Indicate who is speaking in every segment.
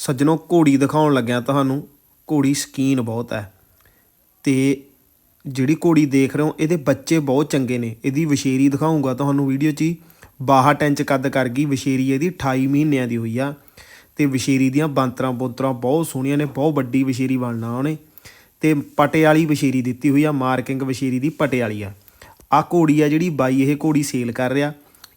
Speaker 1: ਸੱਜਣੋ, ਘੋੜੀ ਦਿਖਾਉਣ ਲੱਗਿਆ ਤੁਹਾਨੂੰ। ਘੋੜੀ ਸਕੀਨ ਬਹੁਤ ਹੈ। ਤੇ ਜਿਹੜੀ ਘੋੜੀ ਦੇਖ ਰਹੇ ਹੋ, ਇਹਦੇ ਬੱਚੇ ਬਹੁਤ ਚੰਗੇ ਨੇ। ਇਹਦੀ ਵਸ਼ੇਰੀ ਦਿਖਾਉਂਗਾ ਤੁਹਾਨੂੰ ਵੀਡੀਓ 'ਚ ਹੀ। 62 ਇੰਚ ਕੱਦ ਕਰ ਗਈ ਵਸ਼ੇਰੀ ਇਹਦੀ 28 ਮਹੀਨਿਆਂ ਦੀ ਹੋਈ ਆ। ਤੇ ਵਸ਼ੇਰੀ ਦੀਆਂ ਬਾਂਤਰਾਂ ਬੋਤਰਾਂ ਬਹੁਤ ਸੋਹਣੀਆਂ ਨੇ, ਬਹੁਤ ਵੱਡੀ ਵਸ਼ੇਰੀ ਬਣਨਾ ਉਹਨੇ। ਤੇ ਪਟੇ ਵਾਲੀ ਵਸ਼ੇਰੀ ਦਿੱਤੀ ਹੋਈ ਆ, ਮਾਰਕਿੰਗ ਵਸ਼ੇਰੀ ਦੀ ਪਟੇ ਵਾਲੀ ਆ। ਆ ਘੋੜੀ ਆ ਜਿਹੜੀ ਬਾਈ, ਇਹ ਘੋੜੀ ਸੇਲ ਕਰ ਰਿਹਾ।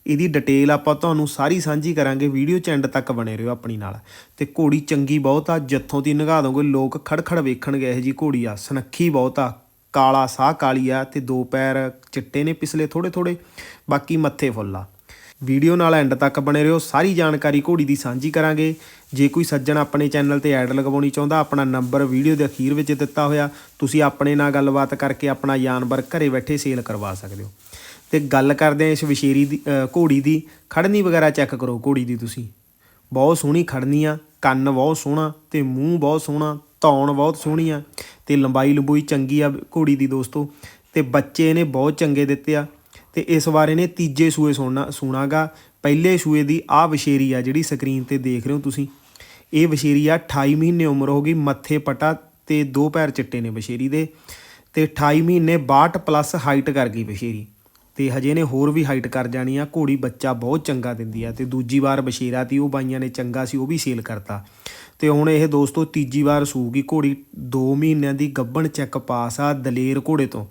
Speaker 1: ਇਹਦੀ ਡਿਟੇਲ ਆਪਾਂ ਤੁਹਾਨੂੰ ਸਾਰੀ ਸਾਂਝੀ ਕਰਾਂਗੇ ਵੀਡੀਓ ਚ ਐਂਡ ਤੱਕ ਬਣੇ ਰਹੋ ਆਪਣੀ ਨਾਲ। ਤੇ ਘੋੜੀ ਚੰਗੀ ਬਹੁਤ ਆ, ਜਿੱਥੋਂ ਦੀ ਨਿਗਾਹ ਦੋਗੇ, ਲੋਕ ਖੜਖੜ ਵੇਖਣਗੇ ਇਹ ਜੀ ਘੋੜੀ ਆ। ਸਨੱਖੀ ਬਹੁਤ ਆ, ਕਾਲਾ ਸਾਹ ਕਾਲੀ ਆ ਤੇ ਦੋ ਪੈਰ ਚਿੱਟੇ ਨੇ ਪਿਛਲੇ ਥੋੜੇ ਥੋੜੇ ਬਾਕੀ ਮੱਥੇ ਫੁੱਲ ਆ। ਵੀਡੀਓ ਨਾਲ ਐਂਡ ਤੱਕ ਬਣੇ ਰਹੋ, ਸਾਰੀ ਜਾਣਕਾਰੀ ਘੋੜੀ ਦੀ ਸਾਂਝੀ ਕਰਾਂਗੇ। ਜੇ ਕੋਈ ਸੱਜਣ ਆਪਣੇ ਚੈਨਲ ਤੇ ਐਡ ਲਗਵਾਉਣੀ ਚਾਹੁੰਦਾ, ਆਪਣਾ ਨੰਬਰ ਵੀਡੀਓ ਦੇ ਅਖੀਰ ਵਿੱਚ ਦਿੱਤਾ ਹੋਇਆ, ਤੁਸੀਂ ਆਪਣੇ ਨਾਲ ਗੱਲਬਾਤ ਕਰਕੇ ਆਪਣਾ ਜਾਨਵਰ ਘਰੇ ਬੈਠੇ ਸੇਲ ਕਰਵਾ ਸਕਦੇ ਹੋ। ਤੇ ਗੱਲ ਕਰਦੇ ਆ ਇਸ ਵਿਸ਼ੇਰੀ ਦੀ ਘੋੜੀ ਦੀ, ਖੜਨੀ ਵਗੈਰਾ ਚੈੱਕ ਕਰੋ ਘੋੜੀ ਦੀ ਤੁਸੀਂ। ਬਹੁਤ ਸੋਹਣੀ ਖੜਨੀ ਆ, ਕੰਨ ਬਹੁਤ ਸੋਹਣਾ ਤੇ ਮੂੰਹ ਬਹੁਤ ਸੋਹਣਾ, ਧੌਣ ਬਹੁਤ ਸੋਹਣੀ ਆ ਤੇ ਲੰਬਾਈ ਲੰਬੂਈ ਚੰਗੀ ਆ ਘੋੜੀ ਦੀ ਦੋਸਤੋ ਤੇ ਬੱਚੇ ਨੇ ਬਹੁਤ ਚੰਗੇ ਦਿੱਤੇ ਆ ਤੇ ਇਸ ਵਾਰ ਇਹਨੇ ਤੀਜੇ ਸੂਏ ਸੁਣਨਾ ਸੁਣਾਗਾ। ਪਹਿਲੇ ਸੂਏ ਦੀ ਆ ਵਸ਼ੇਰੀ ਆ ਜਿਹੜੀ ਸਕਰੀਨ ਤੇ ਦੇਖ ਰਹੇ ਹੋ ਤੁਸੀਂ। ਇਹ ਵਸ਼ੇਰੀ ਆ 28 ਮਹੀਨੇ ਉਮਰ ਹੋ ਗਈ, ਮੱਥੇ ਪਟਾ ਤੇ ਦੋ ਪੈਰ ਚਿੱਟੇ ਨੇ ਵਸ਼ੇਰੀ ਦੇ ਤੇ 28 ਮਹੀਨੇ 62 ਪਲੱਸ ਹਾਈਟ ਕਰ ਗਈ ਵਸ਼ੇਰੀ। ਤੇ ਹਜੇ ਨੇ ਹੋਰ ਵੀ ਹਾਈਟ ਕਰ ਜਾਣੀ ਆ। ਘੋੜੀ ਬੱਚਾ ਬਹੁਤ ਚੰਗਾ ਦਿੰਦੀ ਆ ਤੇ ਦੂਜੀ ਵਾਰ ਬਸ਼ੇਰਾ ਤੀ, ਉਹ ਬਾਈਆਂ ਨੇ ਚੰਗਾ ਸੀ, ਉਹ ਵੀ ਸੇਲ ਕਰਤਾ। ਤੇ ਹੁਣ ਇਹ ਦੋਸਤੋ ਤੀਜੀ ਵਾਰ ਸੂਗੀ ਘੋੜੀ 2 ਮਹੀਨਿਆਂ ਦੀ ਗੱਬਣ ਚੈੱਕ ਪਾਸ ਆ ਦਲੇਰ ਘੋੜੇ ਤੋਂ।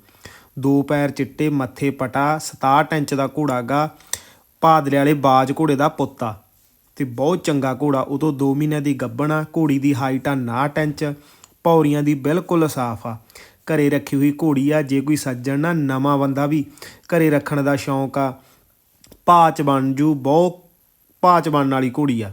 Speaker 1: ਦੋ ਪੈਰ ਚਿੱਟੇ, ਮੱਥੇ ਪਟਾ 67 ਇੰਚ ਦਾ ਘੋੜਾ ਗਾ, ਭਾਦਲੇ ਵਾਲੇ ਬਾਜ ਘੋੜੇ ਦਾ ਪੁੱਤਾ ਤੇ ਬਹੁਤ ਚੰਗਾ ਘੋੜਾ ਉਦੋਂ 2 ਮਹੀਨਿਆਂ ਦੀ ਗੱਬਣ ਆ, ਘੋੜੀ ਦੀ ਹਾਈਟ ਆ 59 ਇੰਚ ਪੌਰੀਆਂ ਦੀ ਬਿਲਕੁਲ ਸਾਫ਼ ਆ। ਘਰੇ ਰੱਖੀ ਹੋਈ ਘੋੜੀ ਆ, ਜੇ ਕੋਈ ਸੱਜਣ ਨਾ, ਨਵਾਂ ਬੰਦਾ ਵੀ ਘਰੇ ਰੱਖਣ ਦਾ ਸ਼ੌਂਕ ਆ। ਪਾਚ ਬਣ ਜੂ, ਬਹੁਤ ਪਾਚ ਬਣਨ ਵਾਲੀ ਘੋੜੀ ਆ।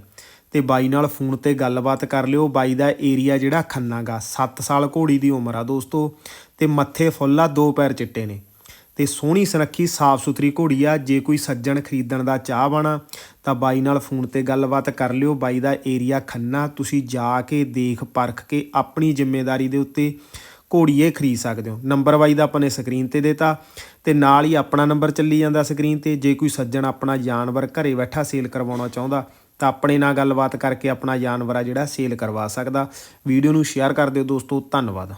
Speaker 1: ਤੇ ਬਾਈ ਨਾਲ ਫੋਨ ਤੇ ਗੱਲਬਾਤ ਕਰ ਲਿਓ। ਬਾਈ ਦਾ ਏਰੀਆ ਜਿਹੜਾ ਖੰਨਾਗਾ 7 ਸਾਲ ਘੋੜੀ ਦੀ ਉਮਰ ਆ ਦੋਸਤੋ। ਤੇ ਮੱਥੇ ਫੁੱਲ ਆ, ਦੋ ਪੈਰ ਚਿੱਟੇ ਨੇ। ਤੇ ਸੋਹਣੀ ਸੁਨੱਖੀ, ਸਾਫ਼ ਸੁਥਰੀ ਘੋੜੀ ਆ। ਜੇ ਕੋਈ ਸੱਜਣ ਖਰੀਦਣ ਦਾ ਚਾਹ ਬਣਾ, ਤਾਂ ਬਾਈ ਨਾਲ ਫੋਨ ਤੇ ਗੱਲਬਾਤ ਕਰ ਲਿਓ। ਬਾਈ ਦਾ ਏਰੀਆ ਖੰਨਾ, ਤੁਸੀਂ ਜਾ ਕੇ ਦੇਖ, ਪਰਖ ਕੇ ਆਪਣੀ ਜ਼ਿੰਮੇਵਾਰੀ ਦੇ ਉੱਤੇ ਘੋੜੀਏ ਖਰੀਦ ਸਕਦੇ ਹੋ। ਨੰਬਰ ਵਾਈਜ਼ ਆਪਾਂ ਨੇ ਸਕਰੀਨ ਤੇ ਦੇਤਾ ਤੇ ਨਾਲ ਹੀ ਆਪਣਾ ਨੰਬਰ ਚੱਲੀ ਜਾਂਦਾ ਸਕਰੀਨ ਤੇ। ਜੇ ਕੋਈ ਸੱਜਣ ਆਪਣਾ ਜਾਨਵਰ ਘਰੇ ਬੈਠਾ ਸੇਲ ਕਰਵਾਉਣਾ ਚਾਹੁੰਦਾ, ਤਾਂ ਆਪਣੇ ਨਾਲ ਗੱਲਬਾਤ ਕਰਕੇ ਆਪਣਾ ਜਾਨਵਰ ਆ ਜਿਹੜਾ ਸੇਲ ਕਰਵਾ ਸਕਦਾ। ਵੀਡੀਓ ਨੂੰ ਸ਼ੇਅਰ ਕਰ ਦਿਓ ਦੋਸਤੋ, ਧੰਨਵਾਦ।